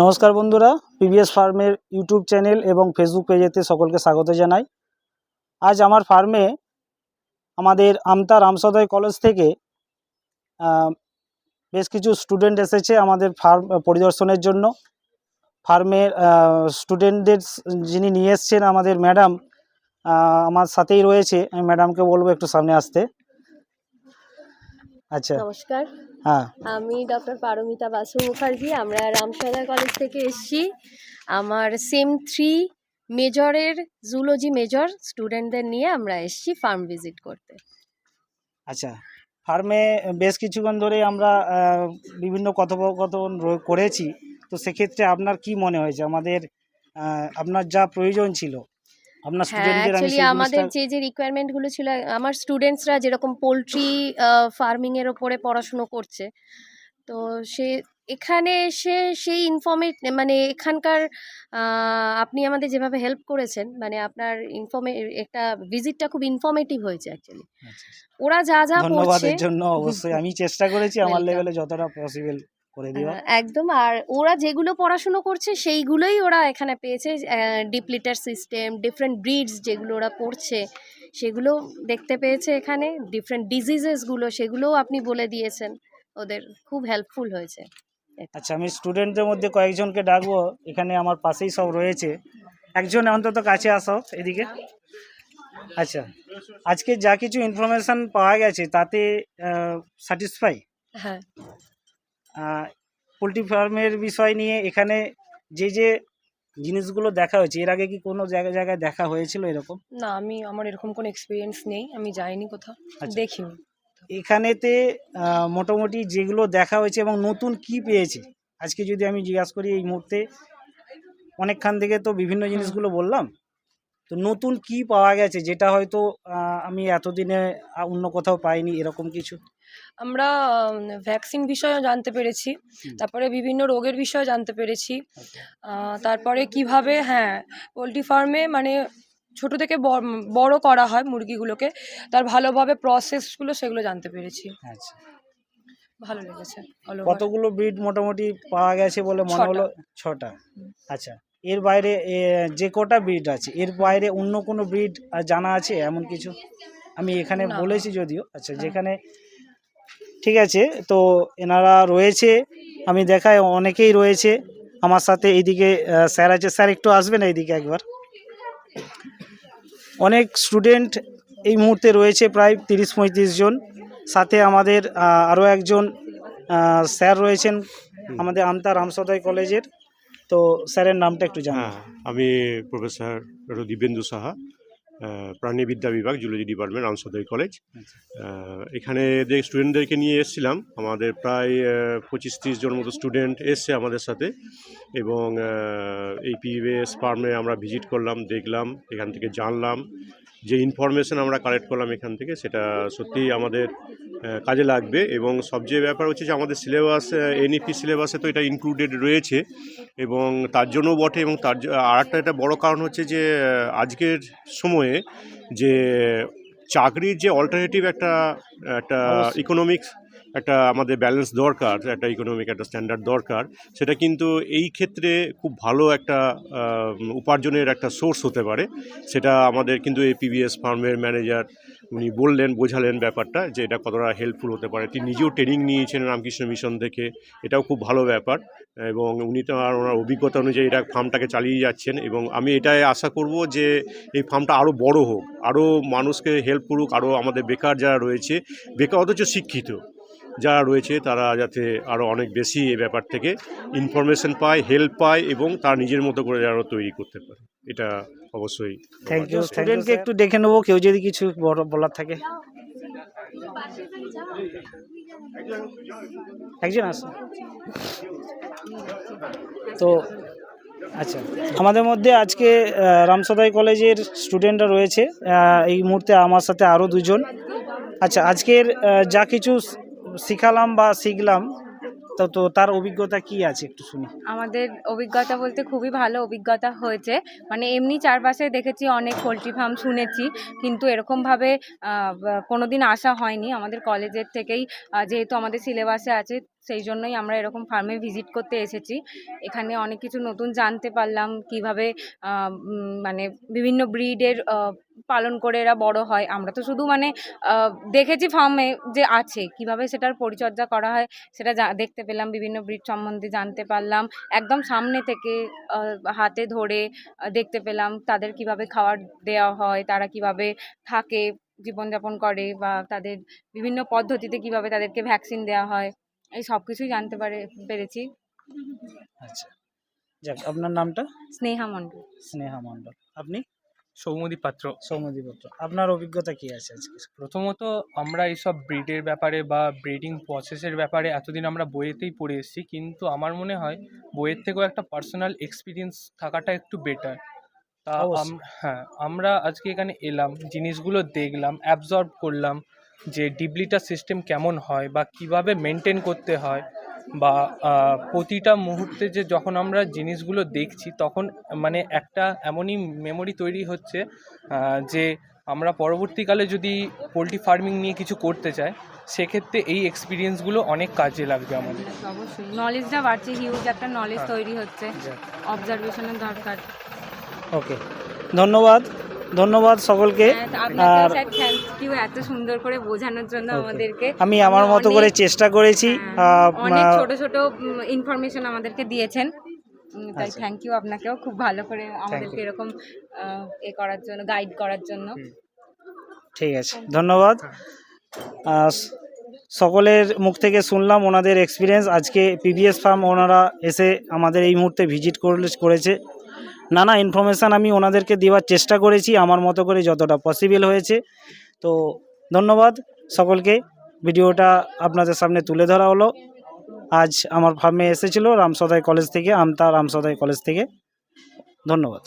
নমস্কার বন্ধুরা পিবিএস ফার্মের ইউটিউব চ্যানেল এবং ফেসবুক পেজেতে সকলকে স্বাগত জানাই। আজ আমার ফার্মে আমাদের আমতা রামসদয় কলেজ থেকে বেশ কিছু স্টুডেন্ট এসেছে আমাদের ফার্ম পরিদর্শনের জন্য। ফার্মের স্টুডেন্টদের যিনি নিয়ে এসছেন আমাদের ম্যাডাম আমার সাথেই রয়েছে। আমি ম্যাডামকে বলব একটু সামনে আসতে। আচ্ছা। নমস্কার। আমি ডক্টর পারমিতা বাসু মুখার্জি আমরা রামসদা কলেজ থেকে এসেছি। আমার সেম থ্রি মেজরের জুলজি মেজর স্টুডেন্টদের নিয়ে আমরা এসেছি ফার্ম ভিজিট করতে। আচ্ছা ফার্মে বেশ কিছুক্ষণ ধরে আমরা বিভিন্ন কথোপকথন করেছি। তো সেক্ষেত্রে আপনার কি মনে হয়েছে? আমাদের আপনার যা প্রয়োজন ছিল আপনার হ্যাঁ স্টুডেন্টদের অ্যাকচুয়ালি আমাদের যে যে রিকোয়ারমেন্টগুলো ছিল আমার স্টুডেন্টসরা যেরকম পোলট্রি ফার্মিংয়ের ওপরে পড়াশুনো করছে তো সে এখানে এসে সেই ইনফর্মে মানে এখানকার আপনি আমাদের যেভাবে হেল্প করেছেন মানে আপনার ইনফর্মে একটা ভিজিটটা খুব ইনফর্মেটিভ হয়েছে অ্যাকচুয়ালি আচ্ছা, ওরা যা যা পড়ছে ধন্যবাদের জন্য অবশ্যই। আমি চেষ্টা করেছি আমার লেভেলে যতটা পসিবল করে দেওয়া আহ, একদম। আর ওরা যেগুলো পড়াশুনো করছে সেইগুলোই ওরা এখানে পেয়েছে। ডিপ্লিটার সিস্টেম ডিফারেন্ট ব্রিডস যেগুলো ওরা পড়ছে সেগুলো দেখতে পেয়েছে এখানে। ডিফারেন্ট ডিজিজেসগুলো সেগুলোও আপনি বলে দিয়েছেন। ওদের খুব হেল্পফুল হয়েছে। আচ্ছা আমি স্টুডেন্টদের মধ্যে কয়েকজনকে ডাকবো। এখানে আমার পাশেই সব রয়েছে। একজন অন্তত কাছে আসো এদিকে। আচ্ছা আজকে যা কিছু ইনফরমেশন পাওয়া গেছে তাতে স্যাটিসফাই হ্যাঁ। পোলট্রি ফার্মের বিষয় নিয়ে এখানে যে যে জিনিসগুলো দেখা হয়েছে এর আগে কি কোনো জায়গায় জায়গায় দেখা হয়েছিল এরকম? না আমি আমার এরকম কোনো এক্সপিরিয়েন্স নেই আমি যাইনি কোথাও আচ্ছা। দেখিনি। এখানেতে মোটামুটি যেগুলো দেখা হয়েছে এবং নতুন কি পেয়েছে? আজকে যদি আমি জিজ্ঞাসা করি এই মুহূর্তে অনেকক্ষণ থেকে তো বিভিন্ন জিনিসগুলো বললাম তো নতুন কি পাওয়া গেছে যেটা হয়তো আমি এতদিনে অন্য কোথাও পাইনি এরকম কিছু? আমরা ভ্যাকসিন বিষয়ে জানতে পেরেছি তারপরে বিভিন্ন রোগের বিষয়ে জানতে পেরেছি তারপরে কীভাবে হ্যাঁ পোলট্রি ফার্মে মানে ছোট থেকে বড় করা হয় মুরগিগুলোকে তার ভালোভাবে প্রসেসগুলো সেগুলো জানতে পেরেছি। আচ্ছা। ভালো লেগেছে কতগুলো ব্রিড মোটামুটি পাওয়া গেছে বলে মনে হলো? ছটা। আচ্ছা এর বাইরে যে কটা ব্রিড আছে এর বাইরে অন্য কোনো ব্রিড জানা আছে? এমন কিছু? আমি এখানে বলেছি যদিও আচ্ছা হ্যাঁ। যেখানে ঠিক আছে? তো এনারা রয়েছে আমি দেখায় অনেকেই রয়েছে। আমার সাথে এইদিকে স্যার আছে। স্যার একটু আসবেন এইদিকে একবার। অনেক স্টুডেন্ট এই মুহূর্তে রয়েছে প্রায় তিরিশ পঁয়ত্রিশ জন। সাথে আমাদের আরও একজন স্যার রয়েছেন আমাদের আমতা রামসদয় কলেজের। তো স্যারের নামটা একটু জানান। হ্যাঁ আমি প্রফেসর দিব্যেন্দু সাহা। প্রাণীবিদ্যা বিভাগ জুলজি ডিপার্টমেন্ট আনসদয় কলেজ এখানে যে স্টুডেন্টদেরকে নিয়ে এসেছিলাম আমাদের প্রায় পঁচিশ তিরিশ জন মতো স্টুডেন্ট এসছে আমাদের সাথে। এবং এই পিভিএস ফার্মে আমরা ভিজিট করলাম দেখলাম এখান থেকে জানলাম। যে ইনফরমেশন আমরা কালেক্ট করলাম এখান থেকে সেটা সত্যিই আমাদের কাজে লাগবে। এবং সবচেয়ে ব্যাপার হচ্ছে যে আমাদের সিলেবাস এনইপি সিলেবাসে তো এটা ইনক্লুডেড রয়েছে। এবং তার জন্য বটে এবং তার আর একটা বড় কারণ হচ্ছে যে আজকের সময়ে যে চাকরির যে অল্টারনেটিভ একটা একটা ইকোনমিক্স একটা আমাদের ব্যালেন্স দরকার, একটা ইকোনমিক একটা স্ট্যান্ডার্ড দরকার। সেটা কিন্তু এই ক্ষেত্রে খুব ভালো একটা উপার্জনের একটা সোর্স হতে পারে। সেটা আমাদের কিন্তু এই পিবিএস ফার্মের ম্যানেজার উনি বললেন, বোঝালেন ব্যাপারটা যে এটা কতটা হেল্পফুল হতে পারে। তিনি নিজেও ট্রেনিং নিয়েছেন রামকৃষ্ণ মিশন থেকে এটাও খুব ভালো ব্যাপার। এবং উনি তো আর ওনার অভিজ্ঞতা অনুযায়ী এটা ফার্মটাকে চালিয়ে যাচ্ছেন। এবং আমি এটাই আশা করব যে এই ফার্মটা আরও বড় হোক আরও মানুষকে হেল্প করুক আরও আমাদের বেকার যারা রয়েছে, বেকার অথচ শিক্ষিত। যারা রয়েছে তারা যাতে আরও অনেক বেশি এ ব্যাপার থেকে ইনফরমেশন পায় হেল্প পায় এবং তার নিজের মতো করে আরও তৈরি করতে পারে। এটা অবশ্যই থ্যাংক ইউ স্টুডেন্টকে একটু দেখে নেব কেউ যদি কিছু বড় বলার থাকে। একজন আসুন তো আচ্ছা। আমাদের মধ্যে আজকে রামসদাই কলেজের স্টুডেন্টরা রয়েছে। এই মুহূর্তে আমার সাথে আরও দুজন। আচ্ছা আজকের যা কিছু শিখালাম বা শিখলাম, তো তো তার অভিজ্ঞতা কি আছে একটু শুনি। আমাদের অভিজ্ঞতা বলতে খুবই ভালো অভিজ্ঞতা হয়েছে। মানে এমনি চারপাশে দেখেছি, অনেক পোলট্রি ফার্ম শুনেছি, কিন্তু এরকমভাবে কোনো দিন আসা হয়নি। আমাদের কলেজের থেকেই যেহেতু আমাদের সিলেবাসে আছে সেই জন্যই আমরা এরকম ফার্মে ভিজিট করতে এসেছি। এখানে অনেক কিছু নতুন জানতে পারলাম কীভাবে মানে বিভিন্ন ব্রিডের পালন করে এরা বড় হয়। আমরা তো শুধু মানে দেখেছি ফার্মে যে আছে, কীভাবে সেটার পরিচর্যা করা হয়, সেটা দেখতে পেলাম, বিভিন্ন ব্রিড সম্বন্ধে জানতে পারলাম। একদম সামনে থেকে হাতে ধরে দেখতে পেলাম তাদের কীভাবে খাবার দেওয়া হয়, তারা কীভাবে থাকে, জীবনযাপন করে বা তাদের বিভিন্ন পদ্ধতিতে কীভাবে তাদেরকে ভ্যাকসিন দেওয়া হয়। এই সব কিছুই জানতে পারে পেরেছি। আচ্ছা। যাক আপনার নামটা? স্নেহা মণ্ডল। স্নেহা মণ্ডল। আপনি? সৌমদীপ পাত্র। সৌমদী পত্র। আপনার অভিজ্ঞতা কি আছে আজকে? প্রথমত আমরা এইসব ব্রিডের ব্যাপারে বা ব্রিডিং প্রসেসের ব্যাপারে এতদিন আমরা বইয়েতেই পড়ে এসেছি কিন্তু আমার মনে হয় বইয়ের থেকেও একটা পার্সোনাল এক্সপিরিয়েন্স থাকাটা একটু বেটার। তা আম- হ্যাঁ আমরা আজকে এখানে এলাম জিনিসগুলো দেখলাম অ্যাবজর্ব করলাম যে ডিবলিটা সিস্টেম কেমন হয় বা কীভাবে মেনটেন করতে হয় বা প্রতিটা মুহূর্তে যে যখন আমরা জিনিসগুলো দেখছি তখন মানে একটা এমনই মেমোরি তৈরি হচ্ছে যে আমরা পরবর্তীকালে যদি পোলট্রি ফার্মিং নিয়ে কিছু করতে চাই সেক্ষেত্রে এই এক্সপিরিয়েন্সগুলো অনেক কাজে লাগবে আমাদের। অবশ্যই। নলেজটা বাড়ছে হিউজ একটা নলেজ হ্যাঁ। তৈরি হচ্ছে অবজারভেশনের দরকার। ওকে ধন্যবাদ। ধন্যবাদ সকলকে। হ্যাঁ, আর- স্যার থ্যাংক ইউ এত সুন্দর করে বোঝানোর জন্য আমাদেরকে। আমি আমার আপনি মতো করে চেষ্টা করেছি। হ্যাঁ, অনেক ছোট ছোট ইনফরমেশন আমাদেরকে দিয়েছেন। তাই আচ্ছা। থ্যাংক ইউ আপনাকেও খুব ভালো করে আমাদেরকে এরকম এ করার জন্য গাইড করার জন্য। ঠিক আছে। ধন্যবাদ। সকলের মুখ থেকে শুনলাম ওনাদের এক্সপিরিয়েন্স আজকে পিবিএস ফার্ম ওনারা এসে আমাদের এই মুহূর্তে ভিজিট করলে করেছে। নানা ইনফরমেশান আমি ওনাদেরকে দেওয়ার চেষ্টা করেছি, আমার মতো করে যতটা পসিবল হয়েছে। তো ধন্যবাদ সকলকে, ভিডিওটা আপনাদের সামনে তুলে ধরা হলো। আজ আমার ফার্মে এসেছিল রামসদাই কলেজ থেকে, আমতা রামসদাই কলেজ থেকে। ধন্যবাদ।